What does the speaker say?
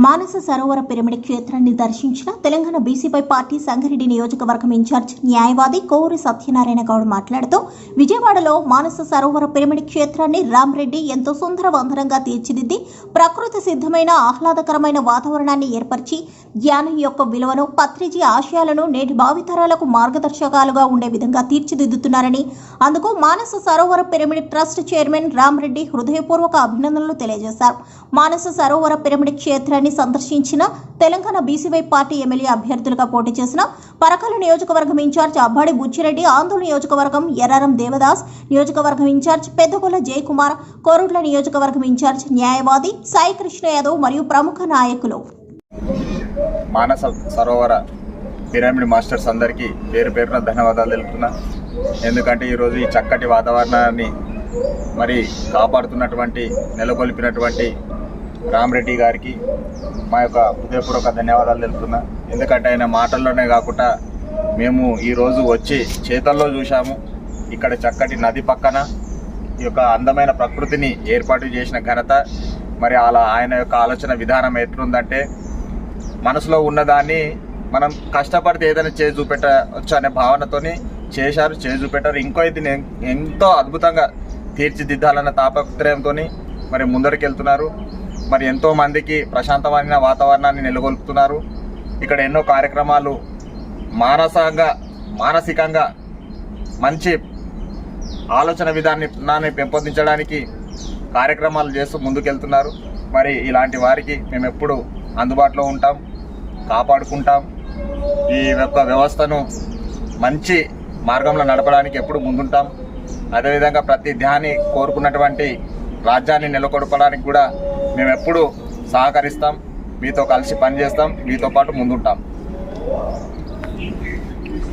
మానస Sarovara pyramid క్షేత్రాన్ని దర్శించిన Telangana బీసీపై party Sangareddy నియోజకవర్గం ఇన్ఛార్జ్ న్యాయవాది కోవూరి సత్యనారాయణ గౌడ్ మాట్లాడుతూ విజయవాడలో మానస సరోవర పిరమిడ్ క్షేత్రాన్ని రామ్రెడ్డి ఎంతో సుందరవందరంగా తీర్చిదిద్ది ప్రకృతి సిద్ధమైన ఆహ్లాదకరమైన వాతావరణాన్ని ఏర్పరిచి ధ్యానం యొక్క విలువను పత్రిజీ ఆశయాలను నేటి భావితరాలకు మార్గదర్శకాలుగా ఉండే విధంగా తీర్చిదిద్దుతున్నారని అందుకు Manasa Sarovara pyramid trust chairman Ramreddy హృదయపూర్వక అభినందనలు తెలియజేశారు. మానస సరోవర పిరమిడ్ క్షేత్రాన్ని సందర్శించిన తెలంగాణ బీసీవై పార్టీ ఎమ్మెల్యే అభ్యర్థులుగా పోటీ చేసిన పరకాల నియోజకవర్గం ఇన్ఛార్జ్ అబ్బాడి బుచ్చిరెడ్డి ఆందోళన నియోజకవర్గం ఎర్రారం దేవదాస్ నియోజకవర్గం ఇన్ఛార్జ్ పెద్దగొల్ల జయకుమార్ కోరుట్ల నియోజకవర్గం ఇన్ఛార్జ్ న్యాయవాది సాయి కృష్ణ యాదవ్ మరియు ప్రముఖ నాయకులు. మానస సరోవర పిరమిడ్ మాస్టర్స్ అందరికీ పేరు పేరున ధన్యవాదాలు తెలుపుతున్నా. ఎందుకంటే ఈరోజు ఈ చక్కటి వాతావరణాన్ని మరి కాపాడుతున్నటువంటి నెలకొల్పినటువంటి రామరెడ్డి గారికి మా యొక్క హృదయపూర్వక ధన్యవాదాలు తెలుపుతున్నా. ఎందుకంటే ఆయన మాటల్లోనే కాకుండా మేము ఈరోజు వచ్చి చేతల్లో చూసాము ఇక్కడ చక్కటి నది పక్కన ఈ యొక్క అందమైన ప్రకృతిని ఏర్పాటు చేసిన ఘనత మరి అలా ఆయన యొక్క ఆలోచన విధానం ఎట్లుందంటే మనసులో ఉన్నదాన్ని మనం కష్టపడితే ఏదైనా చేసి చూపెట్టవచ్చు అనే భావనతోని చేశారు చేసి చూపెట్టారు. ఇంకో ఇది ఎంతో అద్భుతంగా తీర్చిదిద్దాలన్న తాపత్రయంతో మరి ముందరికి వెళ్తున్నారు మరి ఎంతో మందికి ప్రశాంతమైన వాతావరణాన్ని నెలకొల్పుతున్నారు. ఇక్కడ ఎన్నో కార్యక్రమాలు మానసంగా మానసికంగా మంచి ఆలోచన విధానాన్ని పెంపొందించడానికి కార్యక్రమాలు చేస్తూ ముందుకెళ్తున్నారు. మరి ఇలాంటి వారికి మేము ఎప్పుడు అందుబాటులో ఉంటాం కాపాడుకుంటాం. ఈ యొక్క వ్యవస్థను మంచి మార్గంలో నడపడానికి ఎప్పుడు ముందుంటాం. అదేవిధంగా ప్రతి ధ్యాని కోరుకున్నటువంటి రాజ్యాన్ని నెలకొల్పడానికి కూడా మేము ఎప్పుడు సహకరిస్తాం మీతో కలిసి పనిచేస్తాం మీతో పాటు ముందుంటాం.